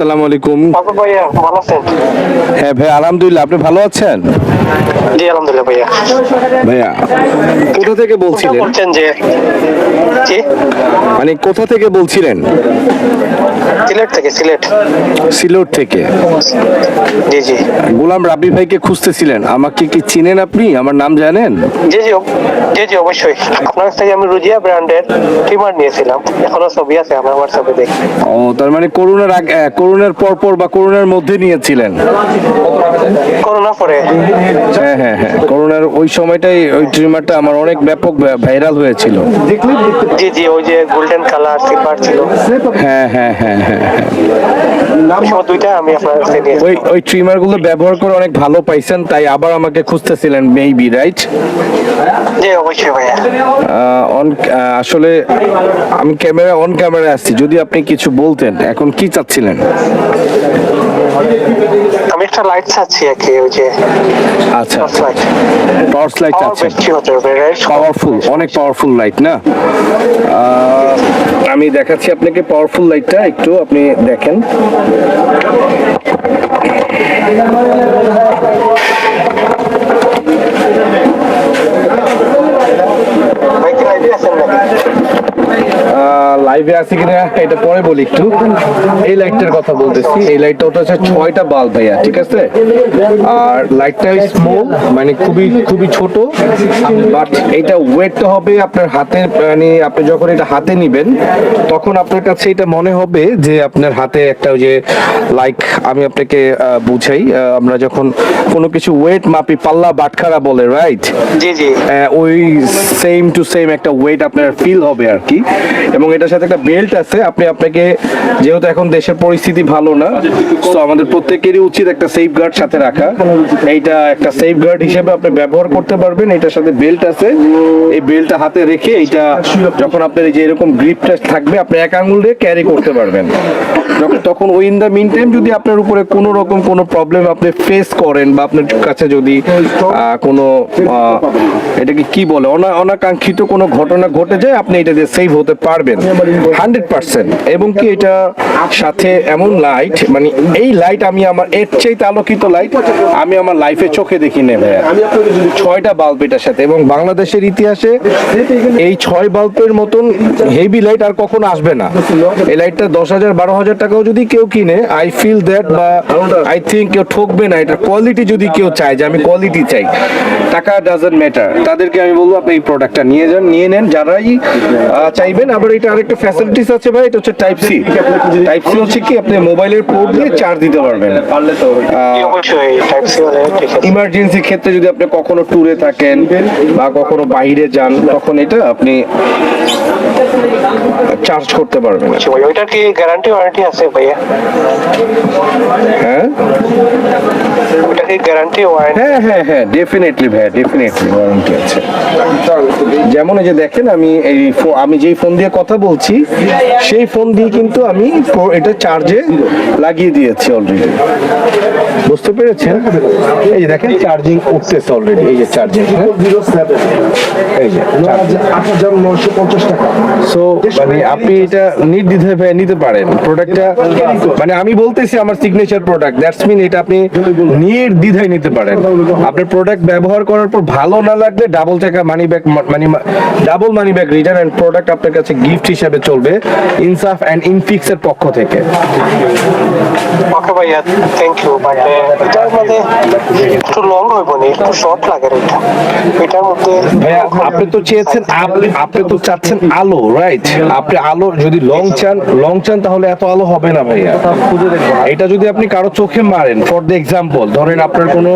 আসসালামু আলাইকুম। ভাইয়া ভালো আছেন? হ্যাঁ ভাই আলহামদুলিল্লাহ আপনি ভালো আছেন? জি আলহামদুলিল্লাহ ভাইয়া। ভাইয়া কোথা থেকে বলছিলেন? বলছেন যে জি? মানে কোথা থেকে বলছিলেন? সিলেট থেকে সিলেট। সিলোট থেকে। জি জি। গোলাম রাব্বি ভাইকে খুঁজতেছিলেন। আমাকে কি চিনেন আপনি? আমার নাম জানেন? জি জি জি জি অবশ্যই। আপনার কাছ থেকে আমি রুজিয়া ব্র্যান্ডের ট্রিমার নিয়েছিলাম। এখনও ছবি আছে আমার হোয়াটসঅ্যাপে দেখি। ও তার মানে করোনার আগে করোনার পর পর বা করোনার মধ্যে নিয়েছিলেন। করোনা পরে। হ্যাঁ হ্যাঁ হ্যাঁ। করোনার ওই সময়টাই ওই ট্রিমারটা আমার অনেক ব্যাপক ভাইরাল হয়েছিল। জি জি ওই যে গোল্ডেন কালার সিলভার ছিল। হ্যাঁ হ্যাঁ হ্যাঁ হ্যাঁ হ্যাঁ। দুইটা আমি আপনার ওই ওই ট্রিমারগুলো ব্যবহার করে অনেক ভালো পাইছেন তাই আবার আমাকে খুঁজতেছিলেন মেবি রাইট জি অবশ্যই ভাইয়া। অন আসলে আমি ক্যামেরা অন ক্যামেরা আসছি যদি আপনি কিছু বলতেন এখন কি চাচ্ছিলেন? একটা লাইট চাচ্ছি আর কি ওই যে আচ্ছা। টর্চ লাইট রাইট পাওয়ারফুল অনেক পাওয়ারফুল লাইট না? আমি দেখাচ্ছি আপনাকে পাওয়ারফুল লাইটটা একটু আপনি দেখেন। লাইভে আছে কিনা এটা পরে বলি একটু। এই লাইটটার কথা বলতেছি। এই লাইটটা ওটা হচ্ছে ছয়টা বাল্ব ভাইয়া ঠিক আছে? আর লাইটটা স্মল মানে খুবই খুবই ছোট। বাট এটা ওয়েটটা হবে আপনার হাতের মানে আপনি যখন এটা হাতে নিবেন তখন আপনার কাছে এটা মনে হবে যে আপনার হাতে একটা ওই যে লাইক আমি আপনাকে বুঝাই আমরা যখন কোনো কিছু ওয়েট মাপি পাল্লা বাটখারা বলে রাইট জি জি। ওই সেম টু সেম একটা ওয়েট আপনার ফিল হবে আর কি। এবং এটার সাথে একটা বেল্ট আছে, আপনি আপনাকে যেহেতু এখন দেশের পরিস্থিতি ভালো না তো আমাদের প্রত্যেকেরই উচিত একটা সেফ গার্ড সাথে রাখা। এইটা একটা সেফ গার্ড হিসেবে আপনি ব্যবহার করতে পারবেন, এটার সাথে বেল্ট আছে। এই বেল্টটা হাতে রেখে এইটা যখন আপনার এই যে এরকম গ্রিপটা থাকবে, আপনি এক আঙুল দিয়ে ক্যারি করতে পারবেন। যখন, তখন ওই ইন দ্য মিন টাইম যদি আপনার উপরে কোনো রকম কোনো প্রবলেম আপনি ফেস করেন বা আপনার কাছে যদি কোনো এটাকে কি বলে, অনা, অনাকাঙ্ক্ষিত কোনো ঘটনা ঘটে যায়, আপনি এটা দিয়ে সেভ হতে পারবেন। Hundred percent. এবং কি এটা সাথে এমন লাইট মানে এই লাইট আমি আমার এর চাইতে আলোকিত লাইট আমি আমার লাইফে চোখে দেখি নেবে ছয়টা বাল্ব এটার সাথে। এবং বাংলাদেশের ইতিহাসে এই ছয় বাল্বের মতন হেভি লাইট আর কখনো আসবে না। এই লাইটটা দশ হাজার বারো হাজার টাকাও যদি কেউ কিনে আই ফিল দ্যাট বা আই থিঙ্ক কেউ ঠকবে না। এটা কোয়ালিটি যদি কেউ চায়, যে আমি কোয়ালিটি চাই, টাকা ডাজেন্ট ম্যাটার তাদেরকে আমি বলব, আপনি এই প্রোডাক্টটা নিয়ে যান, নিয়ে নেন। যারাই চাইবেন, আবার এটা আরেকটা ফ্যাসিলিটিস আছে ভাই এটা হচ্ছে টাইপ সি টাইপ সি হচ্ছে কি আপনি মোবাইলের পোর্ট দিয়ে চার্জ দিতে পারবেন। ইমার্জেন্সি ক্ষেত্রে যদি আপনি কখনো ট্যুরে থাকেন বা কখনো বাইরে যান তখন এটা আপনি চার্জ করতে পারবেন। আচ্ছা ভাই ওইটার কি গ্যারান্টি ওয়ারেন্টি আছে ভাইয়া? হ্যাঁ? ওইটা কি গ্যারান্টি ওয়ারেন্টি হ্যাঁ হ্যাঁ হ্যাঁ ডেফিনেটলি ভাইয়া ডেফিনেটলি ওয়ারেন্টি আছে। যেমন এই যে দেখেন, আমি এই আমি যেই ফোন দিয়ে কথা বলছি, সেই ফোন দিয়ে কিন্তু আমি এটা চার্জে লাগিয়ে দিয়েছি অলরেডি বুঝতে পেরেছেন? এই যে দেখেন চার্জিং উঠতেছে অলরেডি এই যে চার্জিং এই যে আট হাজার নয়শো পঞ্চাশ টাকা সো মানে আপনি এটা নিতে পারেন। প্রোডাক্টটা মানে আমি বলতেছি আমার সিগনেচার প্রোডাক্ট দ্যাটস মিন এটা আপনি নির্দ্বিধায় নিতে পারেন। আপনার প্রোডাক্ট ব্যবহার করার পর ভালো না লাগলে ডাবল টাকা মানি ব্যাক মানে double money back return and product আপনার কাছে গিফট হিসেবে চলবে ইনসাফ এন্ড ইনফিক্স এর পক্ষ থেকে। ওকে ভাইয়া থ্যাংক ইউ বাট এটার মধ্যে একটু লং হইব নি একটু শর্ট লাগে এটা। এটার মধ্যে ভাইয়া আপনি তো চেয়েছেন আপনি তো চাচ্ছেন আলো রাইট আপনি আলো যদি লং চান লং চান তাহলে এত আলো হবে না ভাইয়া। এটা যদি আপনি কারও চোখে মারেন ফর দ্য এক্সাম্পল ধরেন আপনার কোনো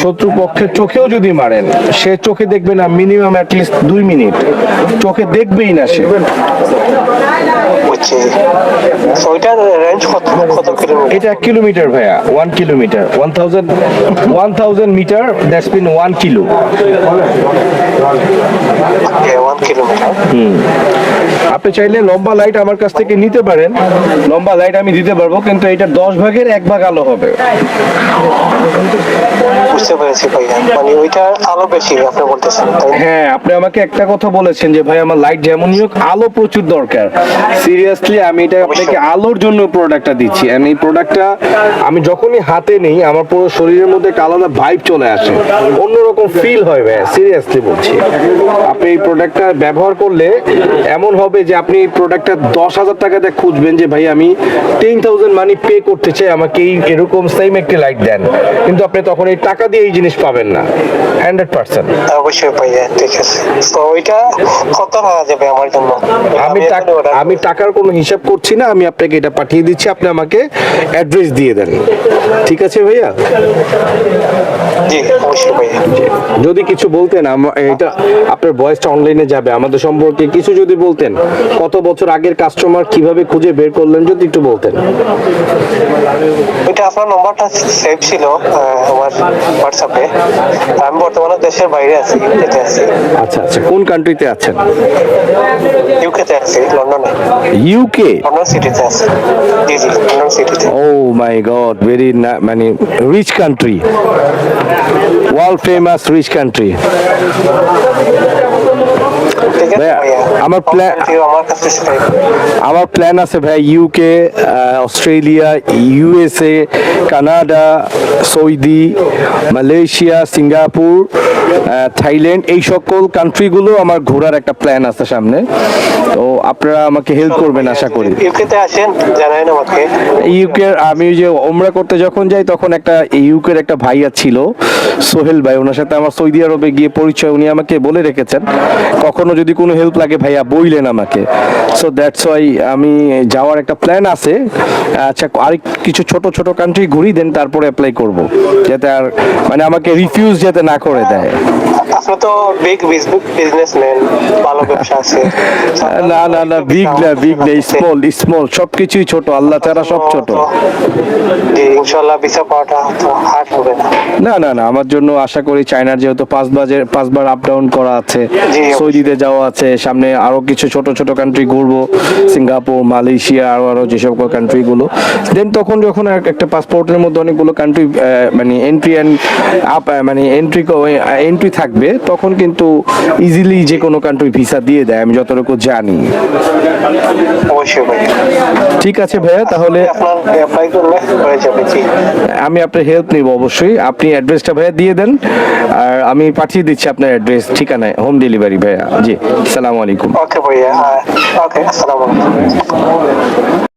শত্রু পক্ষের চোখেও যদি মারেন সে চোখে দেখবে না মিনিমাম অ্যাটলিস্ট দুই মিনিট। চোখে দেখবেই না সে। ওইটার রেঞ্জ কত কত কিলোমিটার এটা এক কিলোমিটার ভাইয়া one kilometre one thousand one thousand metre that's been one kilo আপনি চাইলে লম্বা লাইট আমার কাছ থেকে নিতে পারেন। লম্বা লাইট আমি দিতে পারব কিন্তু এটা দশ ভাগের এক ভাগ আলো হবে। বুঝতে পেরেছি ভাইয়া। মানে ওইটা আলো বেশি আপনি বলতেছেন না? হ্যাঁ আপনি আমাকে একটা কথা বলেছেন যে, ভাই, আমার লাইট যেমনই হোক, আলো প্রচুর দরকার। সিরিয়াসলি আমি এটা আপনাকে আলোর জন্য প্রোডাক্টটা দিচ্ছি। আমি এই প্রোডাক্টটা আমি যখনই হাতে নেই, আমার পুরো শরীরের মধ্যে একটা আলাদা ভাইব চলে আসে। অন্যরকম ফিল হয় ভাই সিরিয়াসলি বলছি। আপনি এই প্রোডাক্টটা ব্যবহার করলে এমন হবে যে, আপনি এই প্রোডাক্টটা দশ হাজার টাকাতে খুঁজবেন যে ভাই আমি টেন থাউজেন্ড মানি পে করতে চাই, আমাকে এই এরকম সেম একটি লাইট দেন। কিন্তু আপনি তখন এই টাকা দিয়ে এই জিনিস পাবেন না। হান্ড্রেড পার্সেন্ট অবশ্যই, ভাইয়া। ঠিক আছে তো ওইটা কত টাকা যাবে আমার জন্য? আমি টাকার কোনো হিসাব করছি না আমি আপনাকে এটা পাঠিয়ে দিচ্ছি আপনি আমাকে অ্যাড্রেস দিয়ে দেন। ঠিক আছে ভাইয়া? জি অবশ্যই ভাইয়া। যদি কিছু বলতেন এটা আপনার ভয়েসটা অনলাইনে যাবে আমাদের সম্পর্কে কিছু যদি বলতেন কত বছর আগের কাস্টমার কীভাবে খুঁজে বের করলেন যদি একটু বলতেন। ওইটা আপনার নম্বরটা সেভ ছিল আমার হোয়াটসঅ্যাপে আমি বর্তমানে দেশের বাইরে আছি আছি। আচ্ছা আচ্ছা কোন কান্ট্রিতে আছেন? ইউকেতে আছি লন্ডনে। ইউকে লন্ডন সিটিতে আছি। জি জি লন্ডন সিটিতে ও মাই গড ভেরি মানে rich country world famous rich country ঠিক আছে ভাইয়া, ভাইয়া আমার you, আমার প্ল্যান আছে ভাই UK Australia USA Canada Saudi Malaysia Singapore Thailand এই সকল কান্ট্রিগুলো আমার ঘোরার একটা প্ল্যান আছে সামনে। তো আপনারা আমাকে হেল্প করবেন আশা করি। ইউকেতে আসেন জানাই আমাকে। ইউকের আমি যে ওমরা করতে যখন যাই তখন একটা ইউকের একটা ভাইয়া ছিল সোহেল ভাই ওনার সাথে আমার সৌদি আরবে গিয়ে পরিচয় উনি আমাকে বলে রেখেছেন। কখনো যদি কোনো হেল্প লাগে ভাইয়া, বইলেন আমাকে। সো দ্যাটস ওয়াই আমি যাওয়ার একটা প্ল্যান আছে। আচ্ছা আরেক কিছু ছোট ছোট কান্ট্রি ঘুরি দেন, তারপরে অ্যাপ্লাই করব। যাতে আর মানে আমাকে রিফিউজ যাতে না করে দেয়। আপনি তো বিগ বিজনেসম্যান ভালো ব্যবসা আছে। না না না বিগ না বিগ না স্মল স্মল সবকিছুই ছোট আল্লাহ ছাড়া সব ছোট। জি ইনশাআল্লাহ ভিসা পাওয়াটা তো হার্ড হবে না। না না না আমার জন্য আশা করি চায়নার যেহেতু পাঁচ বাজে পাঁচবার আপ ডাউন করা আছে সৌদিতে যাওয়া আছে সামনে আরও কিছু ছোট ছোট কান্ট্রি ঘুরবো সিঙ্গাপুর মালয়েশিয়া আরও আরও যেসব কান্ট্রি গুলো দেন তখন যখন এক- একটা পাসপোর্টের মধ্যে অনেকগুলো কান্ট্রি মানে এন্ট্রি অ্যান্ড আপ মানে এন্ট্রি এন্ট্রি থাকবে তখন কিন্তু ইজিলি যে কোনো কান্ট্রি ভিসা দিয়ে দেয় আমি যতটুকু জানি। ঠিক আছে ভাইয়া তাহলে হয়ে আমি আপনার হেল্প নিব অবশ্যই। আপনি অ্যাড্রেসটা ভাইয়া দিয়ে দেন আর আমি পাঠিয়ে দিচ্ছি আপনার অ্যাড্রেস ঠিকানায় হোম ডেলিভারি ভাইয়া। জি সালাম আলাইকুম। ওকে ভাইয়া ওকে আসসালামু আলাইকুম।